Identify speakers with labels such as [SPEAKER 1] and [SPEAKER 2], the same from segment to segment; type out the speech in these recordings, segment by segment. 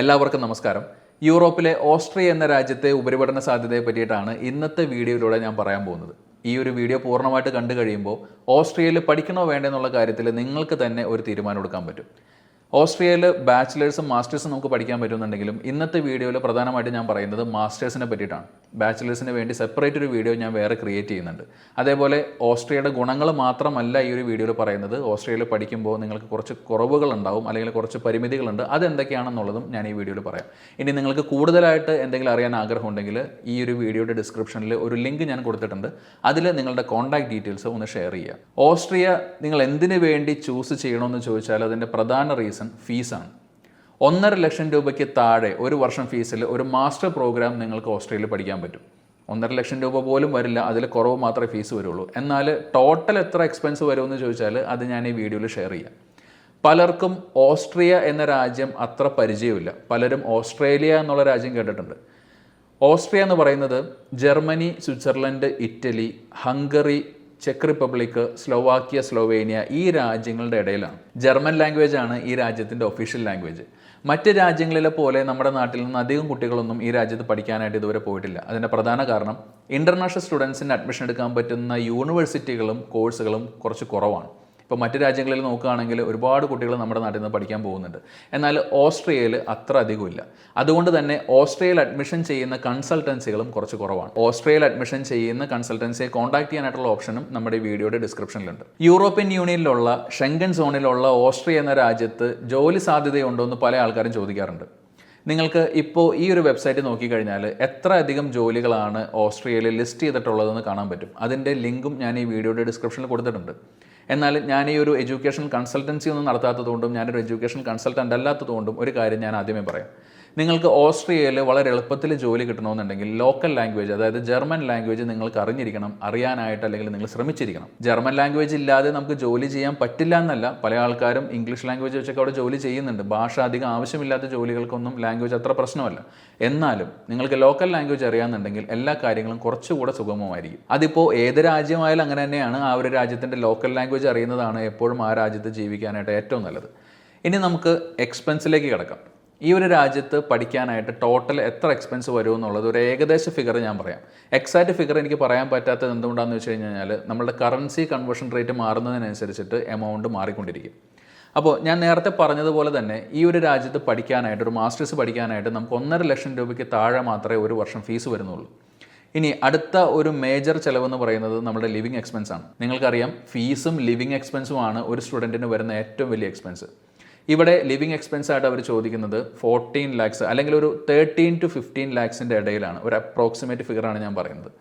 [SPEAKER 1] എല്ലാവർക്കും നമസ്കാരം. യൂറോപ്പിലെ ഓസ്ട്രിയ എന്ന രാജ്യത്തെ ഉപരിപഠന സാധ്യതയെ പറ്റിയിട്ടാണ് ഇന്നത്തെ വീഡിയോയിലൂടെ ഞാൻ പറയാൻ പോകുന്നത്. ഈ ഒരു വീഡിയോ പൂർണമായിട്ട് കണ്ടു കഴിയുമ്പോൾ ഓസ്ട്രിയയിൽ പഠിക്കണോ വേണ്ടെന്നുള്ള കാര്യത്തിൽ നിങ്ങൾക്ക് തന്നെ ഒരു തീരുമാനം എടുക്കാൻ പറ്റും. ഓസ്ട്രിയയിൽ ബാച്ചിലേഴ്സും മാസ്റ്റേഴ്സും നമുക്ക് പഠിക്കാൻ പറ്റുന്നുണ്ടെങ്കിലും ഇന്നത്തെ വീഡിയോയിൽ പ്രധാനമായിട്ട് ഞാൻ പറയുന്നത് മാസ്റ്റേഴ്സിനെ പറ്റിയിട്ടാണ്. ബാച്ചിലേഴ്സിന് വേണ്ടി സെപ്പറേറ്റ് ഒരു വീഡിയോ ഞാൻ വേറെ ക്രിയേറ്റ് ചെയ്യുന്നുണ്ട്. അതേപോലെ ഓസ്ട്രിയയുടെ ഗുണങ്ങൾ മാത്രമല്ല ഈ ഒരു വീഡിയോയിൽ പറയുന്നത്. ഓസ്ട്രിയയിൽ പഠിക്കുമ്പോൾ നിങ്ങൾക്ക് കുറച്ച് കുറവുകൾ ഉണ്ടാവും അല്ലെങ്കിൽ കുറച്ച് പരിമിതികളുണ്ട്. അതെന്തൊക്കെയാണെന്നുള്ളതും ഞാൻ ഈ വീഡിയോയിൽ പറയാം. ഇനി നിങ്ങൾക്ക് കൂടുതലായിട്ട് എന്തെങ്കിലും അറിയാൻ ആഗ്രഹമുണ്ടെങ്കിൽ ഈ ഒരു വീഡിയോയുടെ ഡിസ്ക്രിപ്ഷനിൽ ഒരു ലിങ്ക് ഞാൻ കൊടുത്തിട്ടുണ്ട്. അതിൽ നിങ്ങളുടെ കോൺടാക്ട് ഡീറ്റെയിൽസ് ഒന്ന് ഷെയർ ചെയ്യുക. ഓസ്ട്രിയ നിങ്ങൾ എന്തിനു വേണ്ടി ചൂസ് ചെയ്യണമെന്ന് ചോദിച്ചാൽ അതിന്റെ പ്രധാന റീസൺ ഫീസാണ് ഒന്നര ലക്ഷം രൂപയ്ക്ക് താഴെ ഒരു വർഷം ഫീസിൽ ഒരു മാസ്റ്റർ പ്രോഗ്രാം നിങ്ങൾക്ക് ഓസ്ട്രേലിയയിൽ പഠിക്കാൻ പറ്റും. ഒന്നര ലക്ഷം രൂപ പോലും വരില്ല അതിൽ കുറവ് മാത്രമേ ഫീസ് വരുള്ളൂ. എന്നാൽ ടോട്ടൽ എത്ര എക്സ്പെൻസ് വരുമെന്ന് ചോദിച്ചാൽ അത് ഞാൻ ഈ വീഡിയോയിൽ ഷെയർ ചെയ്യാം. പലർക്കും ഓസ്ട്രിയ എന്ന രാജ്യം അത്ര പരിചയമില്ല. പലരും ഓസ്ട്രേലിയ എന്നുള്ള രാജ്യം കേട്ടിട്ടുണ്ട്. ഓസ്ട്രിയ എന്ന് പറയുന്നത് ജർമ്മനി സ്വിറ്റ്സർലൻഡ് ഇറ്റലി ഹംഗറി ചെക്ക് റിപ്പബ്ലിക് സ്ലോവാക്യ സ്ലോവേനിയ ഈ രാജ്യങ്ങളുടെ ഇടയിലാണ്. ജർമ്മൻ ലാംഗ്വേജ് ആണ് ഈ രാജ്യത്തിന്റെ ഒഫീഷ്യൽ ലാംഗ്വേജ് മറ്റ് രാജ്യങ്ങളിലെ പോലെ നമ്മുടെ നാട്ടിൽ നിന്ന് അധികം കുട്ടികളൊന്നും ഈ രാജ്യത്ത് പഠിക്കാനായിട്ട് ഇതുവരെ പോയിട്ടില്ല. അതിന്റെ പ്രധാന കാരണം ഇന്റർനാഷണൽ സ്റ്റുഡൻസിന് അഡ്മിഷൻ എടുക്കാൻ പറ്റുന്ന യൂണിവേഴ്സിറ്റികളും കോഴ്സുകളും കുറച്ച് കുറവാണ്. ഇപ്പോൾ മറ്റ് രാജ്യങ്ങളിൽ നോക്കുകയാണെങ്കിൽ ഒരുപാട് കുട്ടികൾ നമ്മുടെ നാട്ടിൽ നിന്ന് പഠിക്കാൻ പോകുന്നുണ്ട്. എന്നാൽ ഓസ്ട്രിയയിൽ അത്ര അധികമില്ല. അതുകൊണ്ട് തന്നെ ഓസ്ട്രിയയിൽ അഡ്മിഷൻ ചെയ്യുന്ന കൺസൾട്ടൻസികളും കുറച്ച് കുറവാണ്. ഓസ്ട്രിയയിൽ അഡ്മിഷൻ ചെയ്യുന്ന കൺസൾട്ടൻസിയെ കോൺടാക്ട് ചെയ്യാനായിട്ടുള്ള ഓപ്ഷനും നമ്മുടെ വീഡിയോയുടെ ഡിസ്ക്രിപ്ഷനിലുണ്ട്. യൂറോപ്യൻ യൂണിയനിലുള്ള ഷെങ്കൻ സോണിലുള്ള ഓസ്ട്രിയ എന്ന രാജ്യത്ത് ജോലി സാധ്യതയുണ്ടോ എന്ന് പല ആൾക്കാരും ചോദിക്കാറുണ്ട്. നിങ്ങൾക്ക് ഇപ്പോൾ ഈ ഒരു വെബ്സൈറ്റ് നോക്കിക്കഴിഞ്ഞാൽ എത്ര അധികം ജോലികളാണ് ഓസ്ട്രിയയിൽ ലിസ്റ്റ് ചെയ്തിട്ടുള്ളതെന്ന് കാണാൻ പറ്റും. അതിന്റെ ലിങ്കും ഞാൻ ഈ വീഡിയോയുടെ ഡിസ്ക്രിപ്ഷനിൽ കൊടുത്തിട്ടുണ്ട്. എന്നാൽ ഞാൻ ഈ ഒരു എഡ്യൂക്കേഷൻ കൺസൾട്ടൻസി ഒന്നും നടത്താത്തതുകൊണ്ടും ഞാനൊരു എഡ്യൂക്കേഷൻ കൺസൾട്ടന്റ് അല്ലാത്തതുകൊണ്ടും ഒരു കാര്യം ഞാൻ ആദ്യമേ പറയാം. നിങ്ങൾക്ക് ഓസ്ട്രിയയിൽ വളരെ എളുപ്പത്തിൽ ജോലി കിട്ടണമെന്നുണ്ടെങ്കിൽ ലോക്കൽ ലാംഗ്വേജ് അതായത് ജർമ്മൻ ലാംഗ്വേജ് നിങ്ങൾക്ക് അറിഞ്ഞിരിക്കണം അറിയാനായിട്ട് അല്ലെങ്കിൽ നിങ്ങൾ ശ്രമിച്ചിരിക്കണം. ജർമ്മൻ ലാംഗ്വേജ് ഇല്ലാതെ നമുക്ക് ജോലി ചെയ്യാൻ പറ്റില്ല എന്നല്ല. പല ആൾക്കാരും ഇംഗ്ലീഷ് ലാംഗ്വേജ് വെച്ചൊക്കെ അവിടെ ജോലി ചെയ്യുന്നുണ്ട്. ഭാഷ അധികം ആവശ്യമില്ലാത്ത ജോലികൾക്കൊന്നും ലാംഗ്വേജ് അത്ര പ്രശ്നമല്ല. എന്നാലും നിങ്ങൾക്ക് ലോക്കൽ ലാംഗ്വേജ് അറിയാമെന്നുണ്ടെങ്കിൽ എല്ലാ കാര്യങ്ങളും കുറച്ചുകൂടെ സുഗമമായിരിക്കും. അതിപ്പോൾ ഏത് രാജ്യമായാലും അങ്ങനെ തന്നെയാണ്. ആ ഒരു രാജ്യത്തിന്റെ ലോക്കൽ ലാംഗ്വേജ് അറിയുന്നതാണ് എപ്പോഴും ആ രാജ്യത്ത് ജീവിക്കാനായിട്ട് ഏറ്റവും നല്ലത്. ഇനി നമുക്ക് എക്സ്പെൻസിലേക്ക് കിടക്കാം. ഈ ഒരു രാജ്യത്ത് പഠിക്കാനായിട്ട് ടോട്ടൽ എത്ര എക്സ്പെൻസ് വരും എന്നുള്ളത് ഒരു ഏകദേശ ഫിഗർ ഞാൻ പറയാം. എക്സാക്റ്റ് ഫിഗർ എനിക്ക് പറയാൻ പറ്റാത്തത് എന്തുകൊണ്ടാണെന്ന് വെച്ച് കഴിഞ്ഞാൽ നമ്മുടെ കറൻസി കൺവേർഷൻ റേറ്റ് മാറുന്നതിനനുസരിച്ചിട്ട് എമൗണ്ട് മാറിക്കൊണ്ടിരിക്കും. അപ്പോൾ ഞാൻ നേരത്തെ പറഞ്ഞതുപോലെ തന്നെ ഈ ഒരു രാജ്യത്ത് പഠിക്കാനായിട്ട് ഒരു മാസ്റ്റേഴ്സ് പഠിക്കാനായിട്ട് നമുക്ക് ഒന്നര ലക്ഷം രൂപയ്ക്ക് താഴെ മാത്രമേ ഒരു വർഷം ഫീസ് വരുന്നുള്ളൂ. ഇനി അടുത്ത ഒരു മേജർ ചെലവെന്ന് പറയുന്നത് നമ്മുടെ ലിവിങ് എക്സ്പെൻസ് ആണ്. നിങ്ങൾക്കറിയാം ഫീസും ലിവിങ് എക്സ്പെൻസും ആണ് ഒരു സ്റ്റുഡന്റിന് വരുന്ന ഏറ്റവും വലിയ എക്സ്പെൻസ് ഇവിടെ ലിവിങ് എക്സ്പെൻസ് ആയിട്ട് അവർ ചോദിക്കുന്നത് ഫോർട്ടീൻ ലാക്സ് അല്ലെങ്കിൽ ഒരു തേർട്ടീൻ ടു ഫിഫ്റ്റീൻ ലാക്സിന്റെ ഇടയിലാണ്. ഒരു അപ്രോക്സിമേറ്റ് ഫിഗറാണ് ഞാൻ പറയുന്നത്.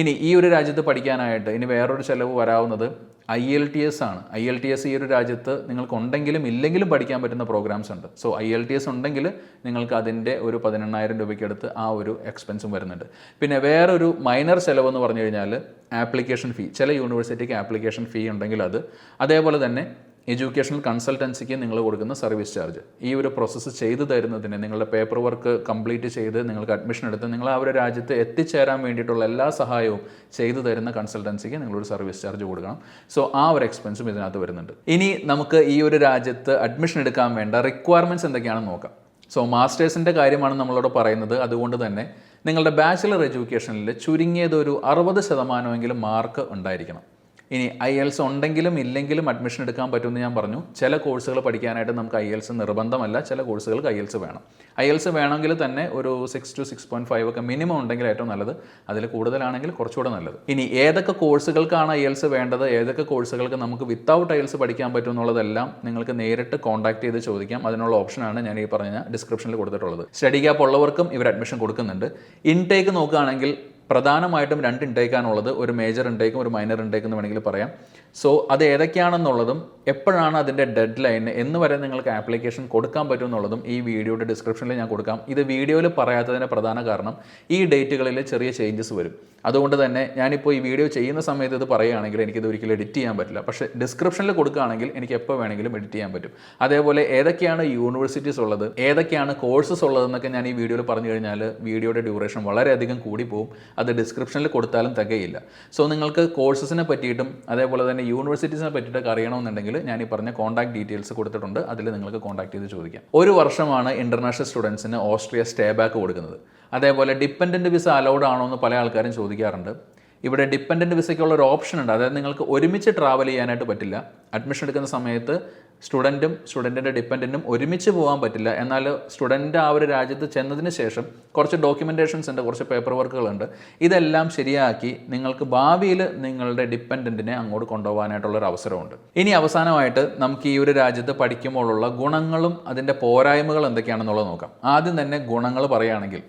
[SPEAKER 1] ഇനി ഈ ഒരു രാജ്യത്ത് പഠിക്കാനായിട്ട് ഇനി വേറൊരു ചിലവ് വരാവുന്നത് ഐ എൽ ടി എസ് ആണ്. ഐ എൽ ടി എസ് ഈ ഒരു രാജ്യത്ത് നിങ്ങൾക്ക് ഉണ്ടെങ്കിലും ഇല്ലെങ്കിലും പഠിക്കാൻ പറ്റുന്ന പ്രോഗ്രാംസ് ഉണ്ട്. So IELTS ഉണ്ടെങ്കിൽ നിങ്ങൾക്ക് അതിന്റെ ഒരു പതിനെണ്ണായിരം രൂപയ്ക്ക് അടുത്ത് ആ ഒരു എക്സ്പെൻസും വരുന്നുണ്ട്. പിന്നെ വേറൊരു മൈനർ ചിലവെന്ന് പറഞ്ഞു കഴിഞ്ഞാൽ ആപ്ലിക്കേഷൻ ഫീ ചില യൂണിവേഴ്സിറ്റിക്ക് ആപ്ലിക്കേഷൻ ഫീ ഉണ്ടെങ്കിൽ അത്. അതേപോലെ തന്നെ എഡ്യൂക്കേഷണൽ കൺസൾട്ടൻസിക്ക് നിങ്ങൾ കൊടുക്കുന്ന സർവീസ് ചാർജ്. ഈ ഒരു പ്രോസസ്സ് ചെയ്തു തരുന്നതിന് നിങ്ങളുടെ പേപ്പർ വർക്ക് കംപ്ലീറ്റ് ചെയ്ത് നിങ്ങൾക്ക് അഡ്മിഷൻ എടുത്ത് നിങ്ങൾ ആ ഒരു രാജ്യത്ത് എത്തിച്ചേരാൻ വേണ്ടിയിട്ടുള്ള എല്ലാ സഹായവും ചെയ്തു തരുന്ന കൺസൾട്ടൻസിക്ക് നിങ്ങളൊരു സർവീസ് ചാർജ് കൊടുക്കണം. സോ ആ ഒരു എക്സ്പെൻസും ഇതിനകത്ത് വരുന്നുണ്ട്. ഇനി നമുക്ക് ഈ ഒരു രാജ്യത്ത് അഡ്മിഷൻ എടുക്കാൻ വേണ്ട റിക്വയർമെന്റ്സ് എന്തൊക്കെയാണെന്ന് നോക്കാം. സോ മാസ്റ്റേഴ്സിന്റെ കാര്യമാണ് നമ്മളോട് പറയുന്നത്. അതുകൊണ്ട് തന്നെ നിങ്ങളുടെ ബാച്ചിലർ എഡ്യൂക്കേഷനിൽ ചുരുങ്ങിയത് ഒരു അറുപത് ശതമാനമെങ്കിലും മാർക്ക് ഉണ്ടായിരിക്കണം. ഇനി ഐ എൽസ് ഉണ്ടെങ്കിലും ഇല്ലെങ്കിലും അഡ്മിഷൻ എടുക്കാൻ പറ്റുമെന്ന് ഞാൻ പറഞ്ഞു. ചില കോഴ്സുകൾ പഠിക്കാനായിട്ട് നമുക്ക് ഐ എൽസ് നിർബന്ധമല്ല. ചില കോഴ്സുകൾക്ക് ഐ എൽസ് വേണം. ഐ എൽസ് വേണമെങ്കിൽ തന്നെ ഒരു six to six point five ഒക്കെ മിനിമം ഉണ്ടെങ്കിൽ ഏറ്റവും നല്ലത്. അതിൽ കൂടുതലാണെങ്കിൽ കുറച്ചുകൂടെ നല്ലത്. ഇനി ഏതൊക്കെ കോഴ്സുകൾക്കാണ് ഐ എൽസ് വേണ്ടത്? ഏതൊക്കെ കോഴ്സുകൾക്ക് നമുക്ക് വിത്തൗട്ട് ഐ എൽസ് പഠിക്കാൻ പറ്റും എന്നുള്ളതെല്ലാം നിങ്ങൾക്ക് നേരിട്ട് കോൺടാക്ട് ചെയ്ത് ചോദിക്കാം. അതിനുള്ള ഓപ്ഷനാണ് ഞാൻ ഈ പറഞ്ഞ ഡിസ്ക്രിപ്ഷനിൽ കൊടുത്തിട്ടുള്ളത്. സ്റ്റഡി ഗ്യാപ്പ് ഉള്ളവർക്കും ഇവർ അഡ്മിഷൻ കൊടുക്കുന്നുണ്ട്. ഇൻടേക്ക് നോക്കുകയാണെങ്കിൽ പ്രധാനമായിട്ടും രണ്ട് ഇൻടേക്കാണുള്ളത് ഒരു മേജർ ഇൻടേക്കും ഒരു മൈനർ ഇൻടേക്കും എന്ന് വേണമെങ്കിൽ പറയാം. സോ അത് ഏതൊക്കെയാണെന്നുള്ളതും എപ്പോഴാണ് അതിന്റെ ഡെഡ് ലൈൻ എന്ന് വരെ നിങ്ങൾക്ക് ആപ്ലിക്കേഷൻ കൊടുക്കാൻ പറ്റും എന്നുള്ളതും ഈ വീഡിയോയുടെ ഡിസ്ക്രിപ്ഷനിൽ ഞാൻ കൊടുക്കാം. ഇത് വീഡിയോയിൽ പറയാത്തതിന്റെ പ്രധാന കാരണം ഈ ഡേറ്റുകളിൽ ചെറിയ ചേഞ്ചസ് വരും. അതുകൊണ്ട് തന്നെ ഞാനിപ്പോൾ ഈ വീഡിയോ ചെയ്യുന്ന സമയത്ത് ഇത് പറയുകയാണെങ്കിൽ എനിക്കിത് ഒരിക്കലും എഡിറ്റ് ചെയ്യാൻ പറ്റില്ല. പക്ഷേ ഡിസ്ക്രിപ്ഷനിൽ കൊടുക്കുകയാണെങ്കിൽ എനിക്ക് എപ്പോൾ വേണമെങ്കിലും എഡിറ്റ് ചെയ്യാൻ പറ്റും. അതേപോലെ ഏതൊക്കെയാണ് യൂണിവേഴ്സിറ്റീസ് ഉള്ളത്? ഏതൊക്കെയാണ് കോഴ്സസ് ഉള്ളതെന്നൊക്കെ ഞാൻ ഈ വീഡിയോയിൽ പറഞ്ഞു കഴിഞ്ഞാൽ വീഡിയോയുടെ ഡ്യൂറേഷൻ വളരെയധികം കൂടി പോകും അത് ഡിസ്ക്രിപ്ഷനിൽ കൊടുത്താലും തികയില്ല. സോ നിങ്ങൾക്ക് കോഴ്സസിനെ പറ്റിയിട്ടും അതേപോലെ തന്നെ യൂണിവേഴ്സിറ്റീസിനെ പറ്റിയിട്ടൊക്കെ അറിയണമെന്നുണ്ടെങ്കിൽ ഞാൻ ഈ പറഞ്ഞ കോൺടാക്ട് ഡീറ്റെയിൽസ് കൊടുത്തിട്ടുണ്ട്. അതിൽ നിങ്ങൾക്ക് കോൺടാക്ട് ചെയ്ത് ചോദിക്കാം. ഒരു വർഷമാണ് ഇന്റർനാഷണൽ സ്റ്റുഡൻസിന് ഓസ്ട്രിയ സ്റ്റേ ബാക്ക് കൊടുക്കുന്നത്. അതേപോലെ ഡിപ്പെൻഡന്റ് വിസ അലൗഡ് ആണോ എന്ന് പല ആൾക്കാരും ചോദിക്കാറുണ്ട്. ഇവിടെ ഡിപ്പെൻഡന്റ് വിസയ്ക്കുള്ള ഒരു ഓപ്ഷൻ ഉണ്ട്. അതായത് നിങ്ങൾക്ക് ഒരുമിച്ച് ട്രാവൽ ചെയ്യാനായിട്ട് പറ്റില്ല. അഡ്മിഷൻ എടുക്കുന്ന സമയത്ത് സ്റ്റുഡന്റും സ്റ്റുഡന്റിന്റെ ഡിപ്പെൻഡന്റും ഒരുമിച്ച് പോകാൻ പറ്റില്ല. എന്നാൽ സ്റ്റുഡന്റ് ആ ഒരു രാജ്യത്ത് ചെന്നതിന് ശേഷം കുറച്ച് ഡോക്യുമെന്റേഷൻസ് ഉണ്ട് കുറച്ച് പേപ്പർ വർക്കുകളുണ്ട് ഇതെല്ലാം ശരിയാക്കി നിങ്ങൾക്ക് ഭാവിയിൽ നിങ്ങളുടെ ഡിപ്പെൻഡന്റിനെ അങ്ങോട്ട് കൊണ്ടുപോകാനായിട്ടുള്ള ഒരു അവസരമുണ്ട്. ഇനി അവസാനമായിട്ട് നമുക്ക് ഈ ഒരു രാജ്യത്ത് പഠിക്കുമ്പോഴുള്ള ഗുണങ്ങളും അതിന്റെ പോരായ്മകൾ എന്തൊക്കെയാണെന്നുള്ളത് നോക്കാം. ആദ്യം തന്നെ ഗുണങ്ങൾ പറയുകയാണെങ്കിൽ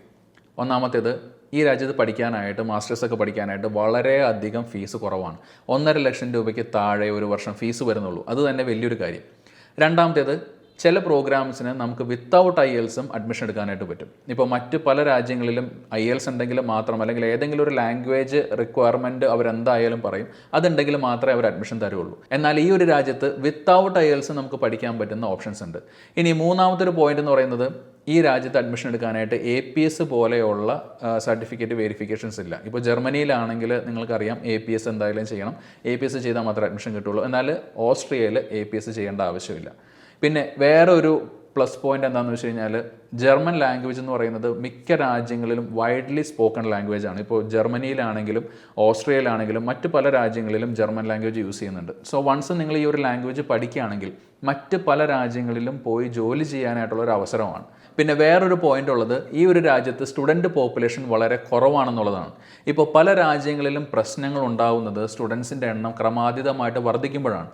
[SPEAKER 1] ഒന്നാമത്തേത് ഈ രാജ്യത്ത് പഠിക്കാനായിട്ട് മാസ്റ്റേഴ്സൊക്കെ പഠിക്കാനായിട്ട് വളരെയധികം ഫീസ് കുറവാണ്. ഒന്നര ലക്ഷം രൂപയ്ക്ക് താഴെ ഒരു വർഷം ഫീസ് വരുന്നുള്ളൂ. അത് തന്നെ വലിയൊരു കാര്യം. രണ്ടാമത്തേത് ചില പ്രോഗ്രാംസിന് നമുക്ക് വിത്തൗട്ട് ഐ എൽസും അഡ്മിഷൻ എടുക്കാനായിട്ട് പറ്റും. ഇപ്പോൾ മറ്റ് പല രാജ്യങ്ങളിലും ഐ എൽസ് ഉണ്ടെങ്കിൽ മാത്രം അല്ലെങ്കിൽ ഏതെങ്കിലും ഒരു ലാംഗ്വേജ് റിക്വയർമെന്റ് അവരെന്തായാലും പറയും. അതുണ്ടെങ്കിൽ മാത്രമേ അവർ അഡ്മിഷൻ തരുള്ളൂ. എന്നാൽ ഈ ഒരു രാജ്യത്ത് വിത്തൗട്ട് ഐ എൽസ് നമുക്ക് പഠിക്കാൻ പറ്റുന്ന ഓപ്ഷൻസ് ഉണ്ട്. ഇനി മൂന്നാമത്തെ ഒരു പോയിന്റ് എന്ന് പറയുന്നത് ഈ രാജ്യത്ത് അഡ്മിഷൻ എടുക്കാനായിട്ട് എ പി എസ് പോലെയുള്ള സർട്ടിഫിക്കറ്റ് വെരിഫിക്കേഷൻസ് ഇല്ല. ഇപ്പോൾ ജർമ്മനിയിലാണെങ്കിൽ നിങ്ങൾക്കറിയാം എ പി എസ് എന്തായാലും ചെയ്യണം. എ പി എസ് ചെയ്താൽ മാത്രമേ അഡ്മിഷൻ കിട്ടുള്ളൂ. എന്നാൽ ഓസ്ട്രിയയിൽ എ പി എസ് ചെയ്യേണ്ട ആവശ്യമില്ല. പിന്നെ വേറെ ഒരു പ്ലസ് പോയിന്റ് എന്താണെന്ന് വെച്ച് കഴിഞ്ഞാൽ ജർമ്മൻ ലാംഗ്വേജ് എന്ന് പറയുന്നത് മിക്ക രാജ്യങ്ങളിലും വൈഡ്ലി സ്പോക്കൺ ലാംഗ്വേജ് ആണ്. ഇപ്പോൾ ജർമ്മനിയിലാണെങ്കിലും ഓസ്ട്രിയയിലാണെങ്കിലും മറ്റ് പല രാജ്യങ്ങളിലും ജർമ്മൻ ലാംഗ്വേജ് യൂസ് ചെയ്യുന്നുണ്ട്. സോ വൺസ് നിങ്ങൾ ഈ ഒരു ലാംഗ്വേജ് പഠിക്കുകയാണെങ്കിൽ മറ്റ് പല രാജ്യങ്ങളിലും പോയി ജോലി ചെയ്യാനായിട്ടുള്ള ഒരു അവസരമാണ്. പിന്നെ വേറൊരു പോയിന്റ് ഉള്ളത് ഈ ഒരു രാജ്യത്ത് സ്റ്റുഡന്റ് പോപ്പുലേഷൻ വളരെ കുറവാണെന്നുള്ളതാണ്. ഇപ്പോൾ പല രാജ്യങ്ങളിലും പ്രശ്നങ്ങൾ ഉണ്ടാവുന്നത് സ്റ്റുഡൻസിന്റെ എണ്ണം ക്രമാതീതമായിട്ട് വർദ്ധിക്കുമ്പോഴാണ്.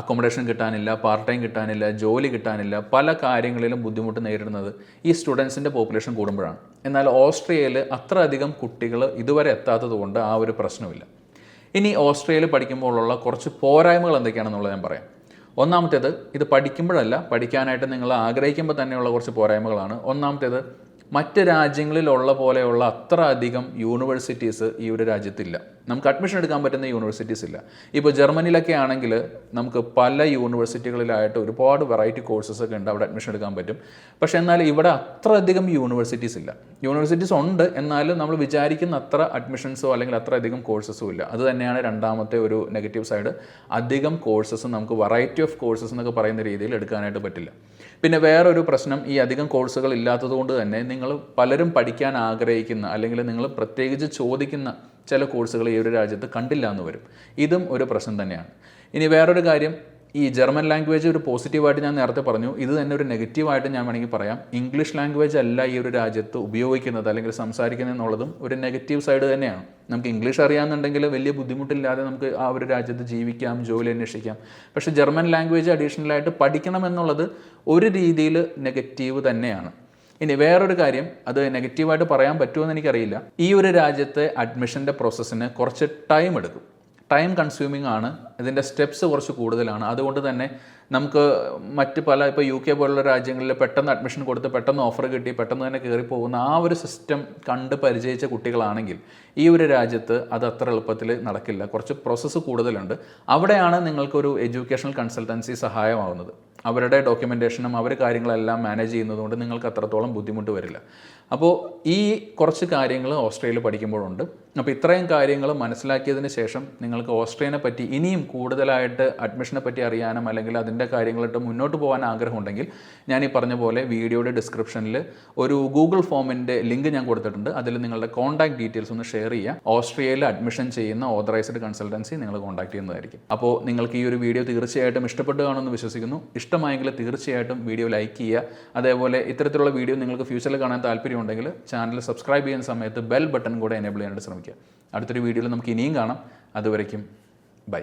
[SPEAKER 1] അക്കോമഡേഷൻ കിട്ടാനില്ല പാർട്ട് ടൈം കിട്ടാനില്ല ജോലി കിട്ടാനില്ല പല കാര്യങ്ങളിലും ബുദ്ധിമുട്ട് നേരിടുന്നത് ഈ സ്റ്റുഡൻസിന്റെ പോപ്പുലേഷൻ കൂടുമ്പോഴാണ്. എന്നാൽ ഓസ്ട്രിയയിൽ അത്ര അധികം കുട്ടികൾ ഇതുവരെ എത്താത്തതുകൊണ്ട് ആ ഒരു പ്രശ്നമില്ല ഇനി ഓസ്ട്രിയയിൽ പഠിക്കുമ്പോഴുള്ള കുറച്ച് പോരായ്മകൾ എന്തൊക്കെയാണെന്നുള്ളത് ഞാൻ പറയാം. ഒന്നാമത്തേത് ഇത് പഠിക്കുമ്പോഴല്ല പഠിക്കാനായിട്ട് നിങ്ങൾ ആഗ്രഹിക്കുമ്പോൾ തന്നെയുള്ള കുറച്ച് പോരായ്മകളാണ്. ഒന്നാമത്തേത് മറ്റ് രാജ്യങ്ങളിലുള്ള പോലെയുള്ള അത്ര അധികം യൂണിവേഴ്സിറ്റീസ് ഈ ഒരു രാജ്യത്തില്ല. നമുക്ക് അഡ്മിഷൻ എടുക്കാൻ പറ്റുന്ന യൂണിവേഴ്സിറ്റീസ് ഇല്ല. ഇപ്പോൾ ജർമ്മനിയിലൊക്കെ ആണെങ്കിൽ നമുക്ക് പല യൂണിവേഴ്സിറ്റികളിലായിട്ട് ഒരുപാട് വെറൈറ്റി കോഴ്സസ് ഒക്കെ ഉണ്ട്. അവിടെ അഡ്മിഷൻ എടുക്കാൻ പറ്റും. പക്ഷേ എന്നാൽ ഇവിടെ അത്ര അധികം യൂണിവേഴ്സിറ്റീസ് ഇല്ല. യൂണിവേഴ്സിറ്റീസ് ഉണ്ട്. എന്നാലും നമ്മൾ വിചാരിക്കുന്ന അത്ര അഡ്മിഷൻസോ അല്ലെങ്കിൽ അത്ര അധികം കോഴ്സസോ ഇല്ല. അത് തന്നെയാണ് രണ്ടാമത്തെ ഒരു നെഗറ്റീവ് സൈഡ് അധികം കോഴ്സസ് നമുക്ക് വെറൈറ്റി ഓഫ് കോഴ്സസ് എന്നൊക്കെ പറയുന്ന രീതിയിൽ എടുക്കാനായിട്ട് പറ്റില്ല. പിന്നെ വേറൊരു പ്രശ്നം ഈ അധികം കോഴ്സുകൾ ഇല്ലാത്തത് കൊണ്ട് തന്നെ നിങ്ങൾ പലരും പഠിക്കാൻ ആഗ്രഹിക്കുന്ന അല്ലെങ്കിൽ നിങ്ങൾ പ്രത്യേകിച്ച് ചോദിക്കുന്ന ചില കോഴ്സുകൾ ഈ ഒരു രാജ്യത്ത് കണ്ടില്ല എന്ന് വരും. ഇതും ഒരു പ്രശ്നം തന്നെയാണ്. ഇനി വേറൊരു കാര്യം ഈ ജർമ്മൻ ലാംഗ്വേജ് ഒരു പോസിറ്റീവായിട്ട് ഞാൻ നേരത്തെ പറഞ്ഞു. ഇത് തന്നെ ഒരു നെഗറ്റീവായിട്ട് ഞാൻ വേണമെങ്കിൽ പറയാം. ഇംഗ്ലീഷ് ലാംഗ്വേജ് അല്ല ഈ ഒരു രാജ്യത്ത് ഉപയോഗിക്കുന്നത് അല്ലെങ്കിൽ സംസാരിക്കുന്നത് എന്നുള്ളതും ഒരു നെഗറ്റീവ് സൈഡ് തന്നെയാണ്. നമുക്ക് ഇംഗ്ലീഷ് അറിയാമെന്നുണ്ടെങ്കിൽ വലിയ ബുദ്ധിമുട്ടില്ലാതെ നമുക്ക് ആ ഒരു രാജ്യത്ത് ജീവിക്കാം ജോലി അന്വേഷിക്കാം. പക്ഷേ ജർമ്മൻ ലാംഗ്വേജ് അഡീഷണലായിട്ട് പഠിക്കണം എന്നുള്ളത് ഒരു രീതിയിൽ നെഗറ്റീവ് തന്നെയാണ്. ഇനി വേറൊരു കാര്യം അത് നെഗറ്റീവായിട്ട് പറയാൻ പറ്റുമെന്ന് എനിക്കറിയില്ല. ഈ ഒരു രാജ്യത്തെ അഡ്മിഷന്റെ പ്രോസസ്സിന് കുറച്ച് ടൈം എടുക്കും. ടൈം കൺസ്യൂമിംഗ് ആണ്. ഇതിന്റെ സ്റ്റെപ്സ് കുറച്ച് കൂടുതലാണ്. അതുകൊണ്ട് തന്നെ നമുക്ക് മറ്റ് പല ഇപ്പോൾ യു കെ പോലുള്ള രാജ്യങ്ങളിൽ പെട്ടെന്ന് അഡ്മിഷൻ കൊടുത്ത് പെട്ടെന്ന് ഓഫർ കിട്ടി പെട്ടെന്ന് തന്നെ കയറിപ്പോകുന്ന ആ ഒരു സിസ്റ്റം കണ്ട് പരിചയിച്ച കുട്ടികളാണെങ്കിൽ ഈ ഒരു രാജ്യത്ത് അത് അത്ര എളുപ്പത്തിൽ നടക്കില്ല. കുറച്ച് പ്രോസസ്സ് കൂടുതലുണ്ട്. അവിടെയാണ് നിങ്ങൾക്കൊരു എഡ്യൂക്കേഷണൽ കൺസൾട്ടൻസി സഹായമാവുന്നത്. അവരുടെ ഡോക്യുമെന്റേഷനും അവർ കാര്യങ്ങളെല്ലാം മാനേജ് ചെയ്യുന്നതുകൊണ്ട് നിങ്ങൾക്ക് അത്രത്തോളം ബുദ്ധിമുട്ട് വരില്ല. അപ്പോൾ ഈ കുറച്ച് കാര്യങ്ങൾ ഓസ്ട്രേലിയയിൽ പഠിക്കുമ്പോഴുണ്ട്. അപ്പോൾ ഇത്രയും കാര്യങ്ങൾ മനസ്സിലാക്കിയതിന് ശേഷം നിങ്ങൾക്ക് ഓസ്ട്രേലിയനെ പറ്റി ഇനിയും കൂടുതലായിട്ട് അഡ്മിഷനെ പറ്റി അറിയാനും അല്ലെങ്കിൽ അതിന്റെ കാര്യങ്ങളിട്ട് മുന്നോട്ട് പോകാൻ ആഗ്രഹമുണ്ടെങ്കിൽ ഞാൻ ഈ പറഞ്ഞ പോലെ വീഡിയോയുടെ ഡിസ്ക്രിപ്ഷനിൽ ഒരു ഗൂഗിൾ ഫോമിന്റെ ലിങ്ക് ഞാൻ കൊടുത്തിട്ടുണ്ട്. അതിൽ നിങ്ങളുടെ കോൺടാക്ട് ഡീറ്റെയിൽസ് ഒന്ന് ഷെയർ ചെയ്യുക. ഓസ്ട്രേലിയയിൽ അഡ്മിഷൻ ചെയ്യുന്ന ഓതറൈസ്ഡ് കൺസൾട്ടൻസി നിങ്ങൾ കോൺടാക്ട് ചെയ്യുന്നതായിരിക്കും. അപ്പോൾ നിങ്ങൾക്ക് ഈ ഒരു വീഡിയോ തീർച്ചയായിട്ടും ഇഷ്ടപ്പെട്ടു കാണുമെന്ന് വിശ്വസിക്കുന്നു. ഇഷ്ടമായെങ്കിൽ തീർച്ചയായിട്ടും വീഡിയോ ലൈക്ക് ചെയ്യുക. അതേപോലെ ഇത്തരത്തിലുള്ള വീഡിയോ നിങ്ങൾക്ക് ഫ്യൂച്ചറിൽ കാണാൻ താല്പര്യമുണ്ടെങ്കിൽ ചാനൽ സബ്സ്ക്രൈബ് ചെയ്യുന്ന സമയത്ത് ബെൽ ബട്ടൺ കൂടെ എനേബിൾ ചെയ്യാനായിട്ട് ശ്രമിക്കുക. അടുത്തൊരു വീഡിയോയിൽ നമുക്ക് ഇനിയും കാണാം. അതുവരയ്ക്കും ബൈ.